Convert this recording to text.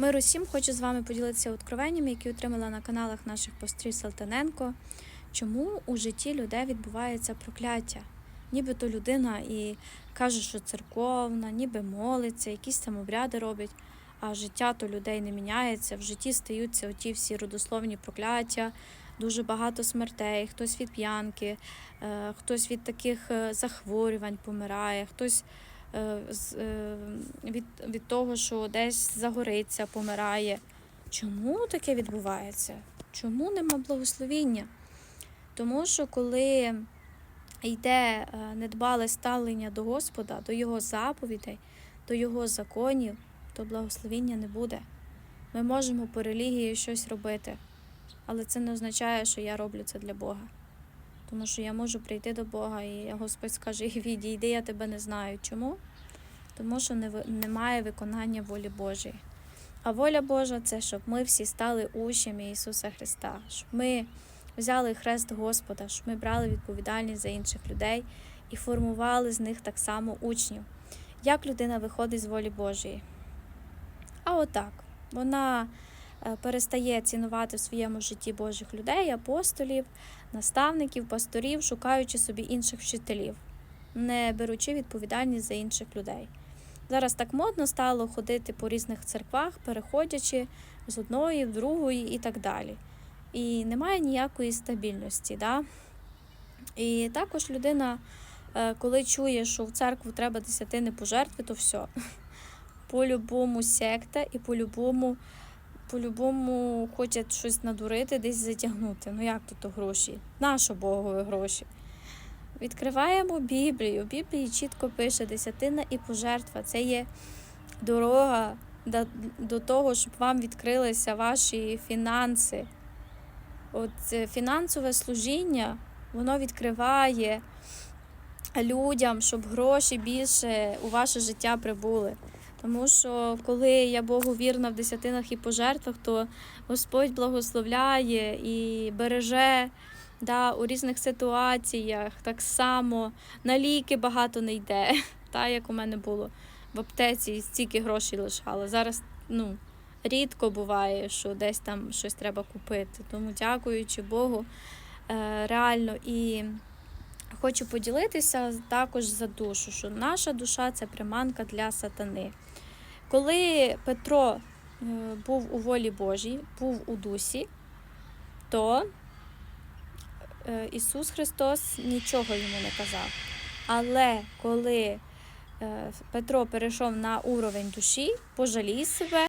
Миру всім хочу з вами поділитися откровеннями, які отримала на каналах наших пострів Салтаненко. Чому у житті людей відбувається прокляття? Нібито людина і каже, що церковна, ніби молиться, якісь там обряди робить, а життя то людей не міняється. В житті стаються оті всі родословні прокляття, дуже багато смертей, хтось від п'янки, е, хтось від таких е, захворювань помирає, хтось від, від того, що десь загориться, помирає. Чому таке відбувається? Чому нема благословіння? Тому що коли йде е, недбале ставлення до Господа, до Його заповідей, до Його законів, то благословіння не буде. Ми можемо по релігії щось робити, але це не означає, що я роблю це для Бога. Тому що я можу прийти до Бога, і Господь скаже: відійди, я тебе не знаю. Чому? Тому що немає виконання волі Божої. А воля Божа це щоб ми всі стали учнями Ісуса Христа, щоб ми взяли хрест Господа, щоб ми брали відповідальність за інших людей і формували з них так само учнів. Як людина виходить з волі Божої? А отак. Вона перестає цінувати в своєму житті Божих людей, апостолів, наставників, пасторів, шукаючи собі інших вчителів, не беручи відповідальність за інших людей. Зараз так модно стало ходити по різних церквах, переходячи з одної в другої і так далі. І немає ніякої стабільності. Да? І також людина, е, коли чує, що в церкву треба десятини пожертви, то все. По-любому секта і по-любому, по-любому хочуть щось надурити, десь затягнути. Ну як тут гроші? Нащо Богові гроші? Відкриваємо Біблію. В Біблії чітко пише десятина і пожертва. Це є дорога до, того, щоб вам відкрилися ваші фінанси. От е, фінансове служіння, воно відкриває людям, щоб гроші більше у ваше життя прибули. Тому що коли я Богу вірна в десятинах і пожертвах, то Господь благословляє і береже да, у різних ситуаціях. Так само на ліки багато не йде, та, як у мене було в аптеці стільки грошей лишало. Зараз ну, рідко буває, що десь там щось треба купити. Тому дякуючи Богу, е, реально і. Хочу поділитися також за душу, що наша душа це приманка для сатани. Коли Петро е, був у волі Божій, був у дусі, то е, Ісус Христос нічого йому не казав. Але коли е, Петро перейшов на уровень душі, пожалій себе,